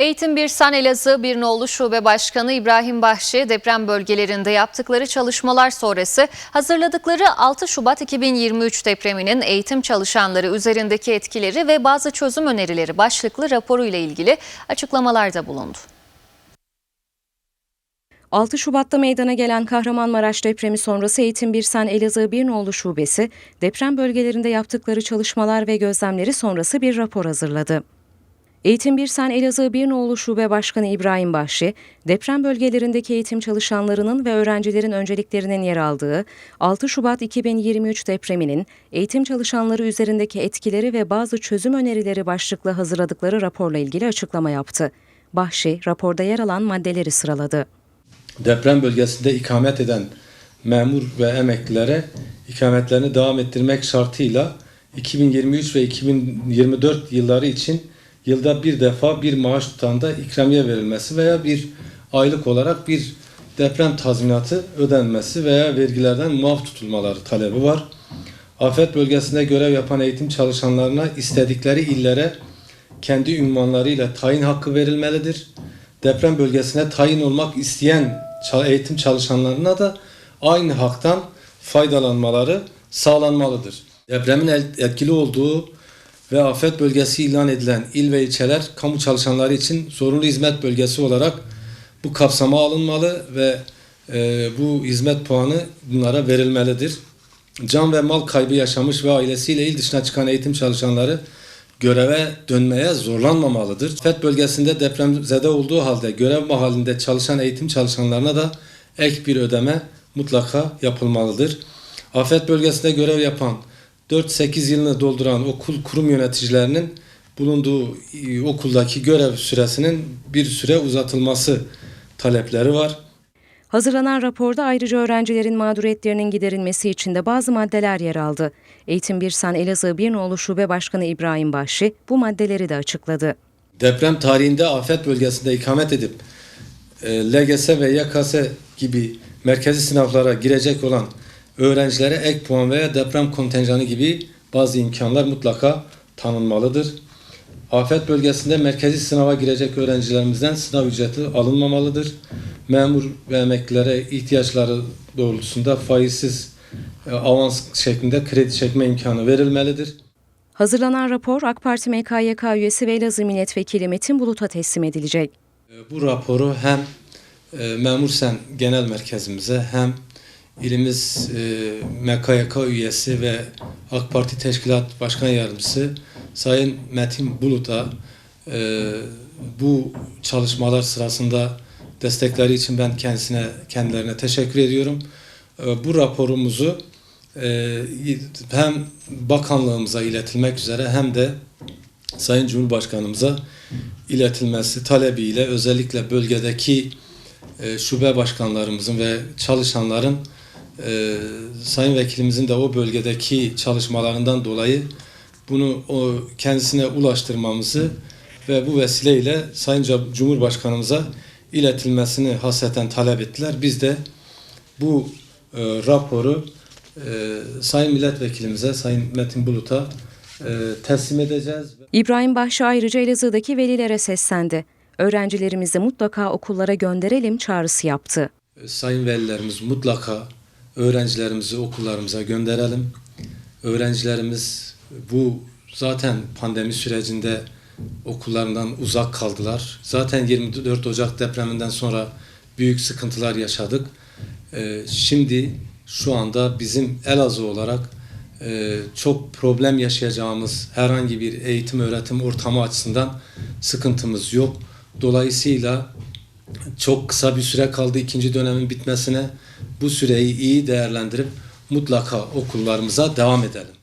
Eğitim Birsan Elazığ Bir Nolu Şube Başkanı İbrahim Bahçe deprem bölgelerinde yaptıkları çalışmalar sonrası hazırladıkları 6 Şubat 2023 depreminin eğitim çalışanları üzerindeki etkileri ve bazı çözüm önerileri başlıklı raporu ile ilgili açıklamalarda bulundu. 6 Şubat'ta meydana gelen Kahramanmaraş depremi sonrası Eğitim Birsen Elazığ Birnoğlu Şubesi, deprem bölgelerinde yaptıkları çalışmalar ve gözlemleri sonrası bir rapor hazırladı. Eğitim Birsen Elazığ Birnoğlu Şube Başkanı İbrahim Bahşi, deprem bölgelerindeki eğitim çalışanlarının ve öğrencilerin önceliklerinin yer aldığı 6 Şubat 2023 depreminin eğitim çalışanları üzerindeki etkileri ve bazı çözüm önerileri başlıklı hazırladıkları raporla ilgili açıklama yaptı. Bahşi, raporda yer alan maddeleri sıraladı. deprem bölgesinde ikamet eden memur ve emeklilere ikametlerini devam ettirmek şartıyla 2023 ve 2024 yılları için yılda bir defa bir maaş tutanda ikramiye verilmesi veya bir aylık olarak bir deprem tazminatı ödenmesi veya vergilerden muaf tutulmaları talebi var. Afet bölgesinde görev yapan eğitim çalışanlarına istedikleri illere kendi ünvanlarıyla tayin hakkı verilmelidir. Deprem bölgesine tayin olmak isteyen eğitim çalışanlarına da aynı haktan faydalanmaları sağlanmalıdır. Depremin etkili olduğu ve afet bölgesi ilan edilen il ve ilçeler kamu çalışanları için zorunlu hizmet bölgesi olarak bu kapsama alınmalı ve e, bu hizmet puanı bunlara verilmelidir. Can ve mal kaybı yaşamış ve ailesiyle il dışına çıkan eğitim çalışanları göreve dönmeye zorlanmamalıdır. Afet bölgesinde depremzede olduğu halde görev mahallinde çalışan eğitim çalışanlarına da ek bir ödeme mutlaka yapılmalıdır. Afet bölgesinde görev yapan 4-8 yılını dolduran okul kurum yöneticilerinin bulunduğu e, okuldaki görev süresinin bir süre uzatılması talepleri var. Hazırlanan raporda ayrıca öğrencilerin mağduriyetlerinin giderilmesi için de bazı maddeler yer aldı. Eğitim Birsan Elazığ Birnoğlu Şube Başkanı İbrahim Bahşi bu maddeleri de açıkladı. deprem tarihinde afet bölgesinde ikamet edip e, LGS ve YKS gibi merkezi sınavlara girecek olan öğrencilere ek puan veya deprem kontenjanı gibi bazı imkanlar mutlaka tanınmalıdır. Afet bölgesinde merkezi sınava girecek öğrencilerimizden sınav ücreti alınmamalıdır. Memur ve emeklilere ihtiyaçları doğrultusunda faizsiz e, avans şeklinde kredi çekme imkanı verilmelidir. Hazırlanan rapor AK Parti MKYK üyesi ve Elazığ Milletvekili Metin Bulut'a teslim edilecek. E, Bu raporu hem e, Memur Sen Genel Merkezimize hem ilimiz e, MKYK üyesi ve AK Parti Teşkilat Başkan Yardımcısı Sayın Metin Bulut'a e, bu çalışmalar sırasında destekleri için ben kendisine kendilerine teşekkür ediyorum. E, bu raporumuzu e, hem bakanlığımıza iletilmek üzere hem de Sayın Cumhurbaşkanımıza iletilmesi talebiyle özellikle bölgedeki e, şube başkanlarımızın ve çalışanların e, Sayın Vekilimizin de o bölgedeki çalışmalarından dolayı bunu o kendisine ulaştırmamızı ve bu vesileyle Sayın Cumhurbaşkanımıza iletilmesini hasreten talep ettiler. Biz de bu e, raporu e, Sayın Milletvekilimize, Sayın Metin Bulut'a e, teslim edeceğiz. İbrahim Bahşi ayrıca Elazığ'daki velilere seslendi. Öğrencilerimizi mutlaka okullara gönderelim çağrısı yaptı. Sayın velilerimiz mutlaka öğrencilerimizi okullarımıza gönderelim. Öğrencilerimiz bu zaten pandemi sürecinde okullarından uzak kaldılar. Zaten 24 Ocak depreminden sonra büyük sıkıntılar yaşadık. Ee, şimdi şu anda bizim Elazığ olarak e, çok problem yaşayacağımız herhangi bir eğitim öğretim ortamı açısından sıkıntımız yok. Dolayısıyla çok kısa bir süre kaldı ikinci dönemin bitmesine. Bu süreyi iyi değerlendirip mutlaka okullarımıza devam edelim.